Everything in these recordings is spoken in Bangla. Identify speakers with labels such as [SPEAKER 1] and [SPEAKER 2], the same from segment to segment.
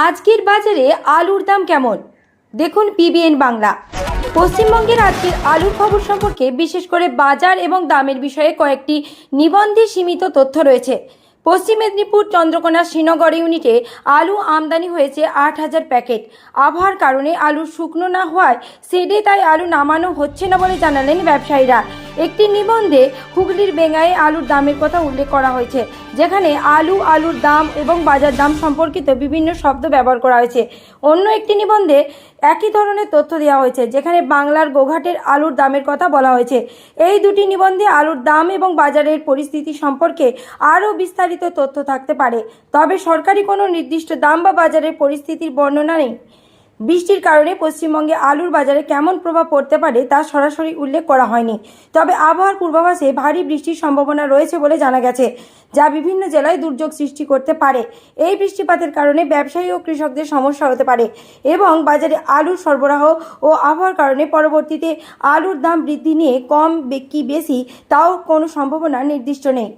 [SPEAKER 1] আজকের বাজারে আলুর দাম কেমন? দেখুন পিবিএন বাংলা। পশ্চিমবঙ্গের আজকের আলুর খবর সম্পর্কে বিশেষ করে বাজার এবং দামের বিষয়ে কয়েকটি নিবন্ধে সীমিত তথ্য রয়েছে। পশ্চিম মেদিনীপুর, চন্দ্রকোনা, শ্রীনগর ইউনিটে আলু আমদানি হয়েছে আট হাজার প্যাকেট। আবহাওয়ার কারণে আলু শুকনো না হওয়ায় সেডে তাই আলু নামানো হচ্ছে না বলে জানালেন ব্যবসায়ীরা। একটি নিবন্ধে হুগলির বেঙ্গায়ে আলুর দামের কথা উল্লেখ করা হয়েছে, যেখানে আলু, আলুর দাম এবং বাজার দাম সম্পর্কিত বিভিন্ন শব্দ ব্যবহার করা হয়েছে। অন্য একটি নিবন্ধে একই ধরনের তথ্য দেওয়া হয়েছে, যেখানে বাংলার গোঘাটের আলুর দামের কথা বলা হয়েছে। এই দুটি নিবন্ধে আলুর দাম এবং বাজারের পরিস্থিতি সম্পর্কে আরও বিস্তারিত তথ্য থাকতে পারে। তবে সরকারি কোনো নির্দিষ্ট দাম বা বাজারের পরিস্থিতির বর্ণনা নেই। বৃষ্টির কারণে পশ্চিমবঙ্গে আলুর বাজারে কেমন প্রভাব পড়তে পারে তা সরাসরি উল্লেখ করা হয়নি। তবে আবহাওয়ার পূর্বাভাসে ভারী বৃষ্টির সম্ভাবনা রয়েছে বলে জানা গেছে, যা বিভিন্ন জেলায় দুর্যোগ সৃষ্টি করতে পারে। এই বৃষ্টিপাতের কারণে ব্যবসায়ী ও কৃষকদের সমস্যা হতে পারে এবং বাজারে আলুর সরবরাহ ও আবহাওয়ার কারণে পরবর্তীতে আলুর দাম বৃদ্ধি নিয়ে কম কি বেশি, তাও কোনো সম্ভাবনা নির্দিষ্ট নেই।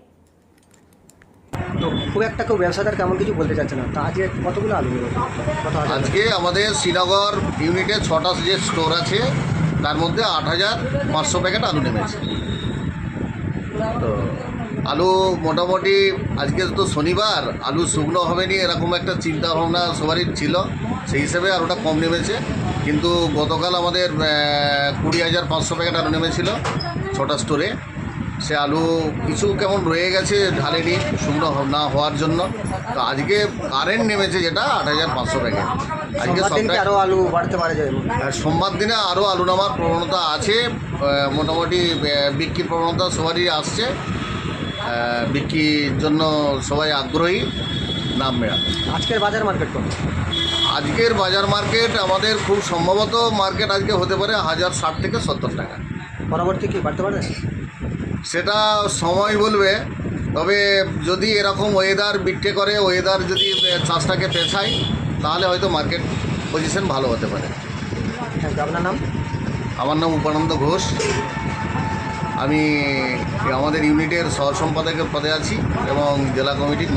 [SPEAKER 2] তো খুব একটা কেউ ব্যবসাদার কেমন কিছু বলতে চাচ্ছে না। তা আজকে কতগুলো আলু কত
[SPEAKER 3] আজকে আমাদের শ্রীনগর ইউনিটে ছটা যে স্টোর আছে, তার মধ্যে আট হাজার পাঁচশো প্যাকেট আলু নেমেছে। তো আলু মোটামুটি আজকে তো শনিবার, আলু শুকনো হবে নি এরকম একটা চিন্তা ভাবনা সবারই ছিল, সেই হিসেবে আলুটা কম নেমেছে। কিন্তু গতকাল আমাদের কুড়ি হাজার পাঁচশো প্যাকেট আলু নেমেছিল, ছটা স্টোরে। সে আলু কিছু কেমন রয়ে গেছে ঢালেনি শুকনো না হওয়ার জন্য। তো আজকে কারেন্ট নেমেছে যেটা আট হাজার পাঁচশো প্যাকেট আজকে
[SPEAKER 2] সোমবার আরও আলু বাড়তে পারে যায়
[SPEAKER 3] সোমবার দিনে আরও আলু নামার প্রবণতা আছে। মোটামুটি বিক্রির প্রবণতা সবারই আসছে। বিক্রির জন্য সবাই আগ্রহী। নাম নামবে
[SPEAKER 2] আজকের বাজার মার্কেট কত
[SPEAKER 3] আজকের বাজার মার্কেট আমাদের খুব সম্ভবত মার্কেট আজকে হতে পারে হাজার ষাট থেকে সত্তর টাকা।
[SPEAKER 2] পরবর্তী কি বাড়তে পারে?
[SPEAKER 3] সেটা সময় বলবে তবে যদি এরকম ওয়েদার বিট্টে করে ওয়েদার যদি চাষটাকে পেছায় তাহলে হয়তো মার্কেট পজিশন ভালো হতে পারে।
[SPEAKER 2] আপনার নাম?
[SPEAKER 3] আমার নাম উপানন্দ ঘোষ। আমি আমাদের ইউনিটের সহ সম্পাদকের পদে আছি এবং জেলা কমিটির